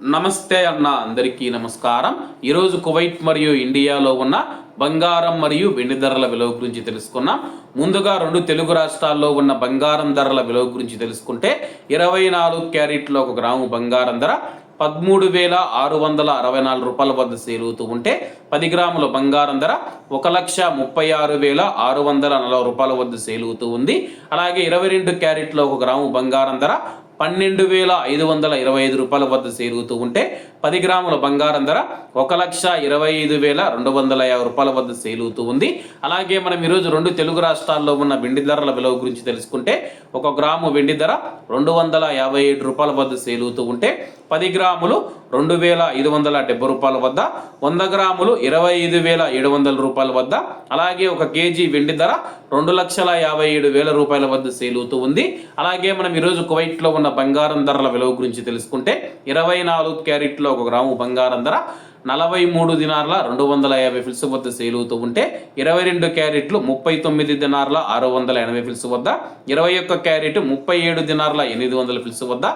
నమస్తే అన్న అందరికీ నమస్కారం. ఈరోజు కువైట్ మరియు ఇండియాలో ఉన్న బంగారం మరియు వెండి ధరల విలువ గురించి తెలుసుకున్నాం. ముందుగా రెండు తెలుగు రాష్ట్రాల్లో ఉన్న బంగారం ధరల విలువ గురించి తెలుసుకుంటే ఇరవై నాలుగు క్యారెట్లో ఒక గ్రాము బంగారం ధర పదమూడు వేల ఆరు వందల అరవై నాలుగు రూపాయల వద్ద సేలుతూ ఉంటే పది గ్రాముల బంగారం ధర ఒక లక్ష ముప్పై ఆరు వేల ఆరు వందల నలభై రూపాయల వద్ద సేలుతూ ఉంది. అలాగే ఇరవై రెండు క్యారెట్లో ఒక గ్రాము బంగారం ధర పన్నెండు వేల ఐదు వందల ఇరవై ఐదు రూపాయల వద్ద చేరుగుతూ ఉంటే పది గ్రాముల బంగారం ధర ఒక లక్ష ఇరవై ఐదు వేల రెండు వందల యాభై రూపాయల వద్ద సేలుతూ ఉంది. అలాగే మనం ఈరోజు రెండు తెలుగు రాష్ట్రాల్లో ఉన్న వెండి ధరల విలువ గురించి తెలుసుకుంటే ఒక గ్రాము వెండి ధర రెండు వందల యాభై ఏడు రూపాయల వద్ద సేలుతూ ఉంటే పది గ్రాములు రెండు వేల ఐదు వందల డెబ్బై రూపాయల వద్ద వంద గ్రాములు ఇరవై ఐదు వేల ఏడు వందల రూపాయల వద్ద అలాగే ఒక కేజీ వెండి ధర రెండు లక్షల యాభై ఏడు వేల రూపాయల వద్ద సేలుతూ ఉంది. అలాగే మనం ఈరోజు కువైట్లో ఉన్న బంగారం ధరల విలువ గురించి తెలుసుకుంటే ఇరవై నాలుగు క్యారెట్లో ఒక గ్రాము బంగారం ధర నలభై మూడు దినార్ల రెండు వందల యాభై ఫిల్స్ వద్ద సేలుతూ ఉంటే ఇరవై రెండు క్యారెట్లు ముప్పై తొమ్మిది దినార్ల ఆరు వందల ఎనభై ఫిల్స్ వద్ద ఇరవై ఒక్క క్యారెట్ ముప్పై ఏడు దినార్ల ఎనిమిది వందల ఫిల్స్ వద్ద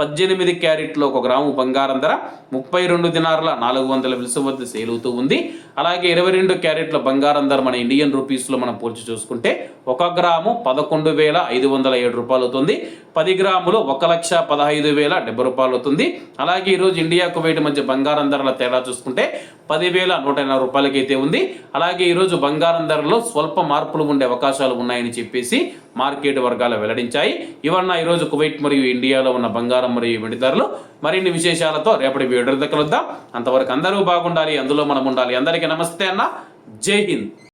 పద్దెనిమిది క్యారెట్లు ఒక గ్రాము బంగారం ధర ముప్పై రెండు దినార్ల నాలుగు వందల ఫిల్స్ వద్ద సేలుతూ ఉంది. అలాగే ఇరవై రెండు క్యారెట్ల బంగారం ధర మన ఇండియన్ రూపీస్లో మనం పోల్చి చూసుకుంటే ఒక గ్రాము పదకొండు వేల ఐదు వందల ఏడు రూపాయలు అవుతుంది పది గ్రాములు ఒక లక్ష పదహైదు వేల డెబ్బై రూపాయలు అవుతుంది అలాగే ఈరోజు ఇండియా కువైట్ మధ్య బంగారం ధరల తేడా చూసుకుంటే పదివేల నూట ఎనభై రూపాయలకైతే ఉంది. అలాగే ఈరోజు బంగారం ధరలో స్వల్ప మార్పులు ఉండే అవకాశాలు ఉన్నాయని చెప్పేసి మార్కెట్ వర్గాలు వెల్లడించాయి. ఇవన్న ఈరోజు కువైట్ మరియు ఇండియాలో ఉన్న బంగారం మరియు వెండి ధరలు మరిన్ని విశేషాలతో రేపటి వీడియో కలుద్దాం. అంతవరకు అందరూ బాగుండాలి అందులో మనం ఉండాలి. అందరికీ నమస్తే అన్న. జై హింద్.